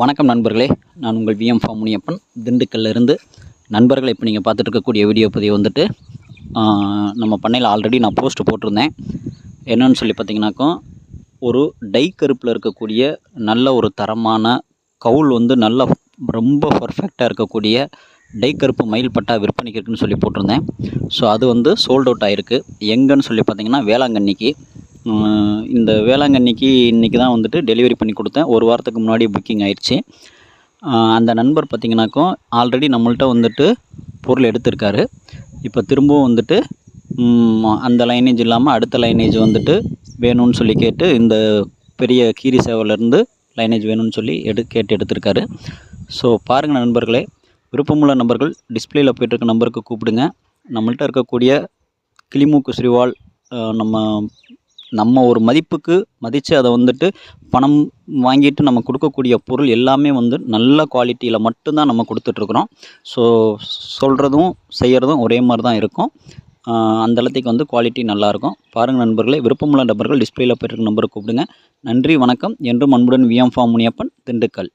வணக்கம் நண்பர்களே. நான் உங்கள் விஎம் ஃபார்ம் முனியப்பன் நண்பர்களை இப்போ நீங்கள் பார்த்துட்டு இருக்கக்கூடிய வீடியோ பதிவு வந்துட்டு நம்ம பண்ணையில் ஆல்ரெடி நான் போஸ்ட்டு போட்டிருந்தேன். என்னன்னு சொல்லி பார்த்தீங்கன்னாக்கோ ஒரு டை கருப்பில் இருக்கக்கூடிய நல்ல ஒரு தரமான கவுல் வந்து நல்ல ரொம்ப பர்ஃபெக்டாக இருக்கக்கூடிய டை கருப்பு மயில் பட்டா விற்பனைக்கு இருக்குன்னு சொல்லி போட்டிருந்தேன். ஸோ அது வந்து சோல்ட் அவுட் ஆகிருக்கு எங்கன்னு சொல்லி பார்த்தீங்கன்னா வேளாங்கண்ணிக்கு. இந்த வேளாங்கண்ணிக்கு இன்றைக்கி தான் வந்துட்டு டெலிவரி பண்ணி கொடுத்தேன். ஒரு வாரத்துக்கு முன்னாடி புக்கிங் ஆயிடுச்சு. அந்த நண்பர் பார்த்திங்கனாக்கோ ஆல்ரெடி நம்மள்ட்ட வந்துட்டு பொருள் எடுத்திருக்காரு. இப்போ திரும்பவும் வந்துட்டு அந்த லைனேஜ் இல்லாமல் அடுத்த லைனேஜ் வந்துட்டு வேணும்னு சொல்லி கேட்டு இந்த பெரிய கீரி சேவலேருந்து லைனேஜ் வேணும்னு சொல்லி எடு கேட்டு எடுத்திருக்காரு. ஸோ பாருங்கள் நண்பர்களே விருப்பமுள்ள நம்பர்கள் டிஸ்பிளேயில் போயிட்டுருக்க நம்பருக்கு கூப்பிடுங்க. நம்மள்ட்ட இருக்கக்கூடிய கிளிமூக்கு ஸ்ரீவால் நம்ம நம்ம ஒரு மதிப்புக்கு மதித்து அதை வந்துட்டு பணம் வாங்கிட்டு நம்ம கொடுக்கக்கூடிய பொருள் எல்லாமே வந்து நல்ல குவாலிட்டியில் மட்டும்தான் நம்ம கொடுத்துட்ருக்குறோம். ஸோ சொல்கிறதும் செய்கிறதும் ஒரே மாதிரி தான் இருக்கும் அந்த இடத்துக்கு வந்து குவாலிட்டி நல்லாயிருக்கும் பாருங்கள் நண்பர்களே விருப்பமுள்ள நபர்கள் டிஸ்பிளேயில் போயிட்டு நம்பருக்கு கூப்பிடுங்க. நன்றி வணக்கம். என்றும் அன்புடன் விஎம் ஃபார்ம் முனியப்பன் திண்டுக்கல்.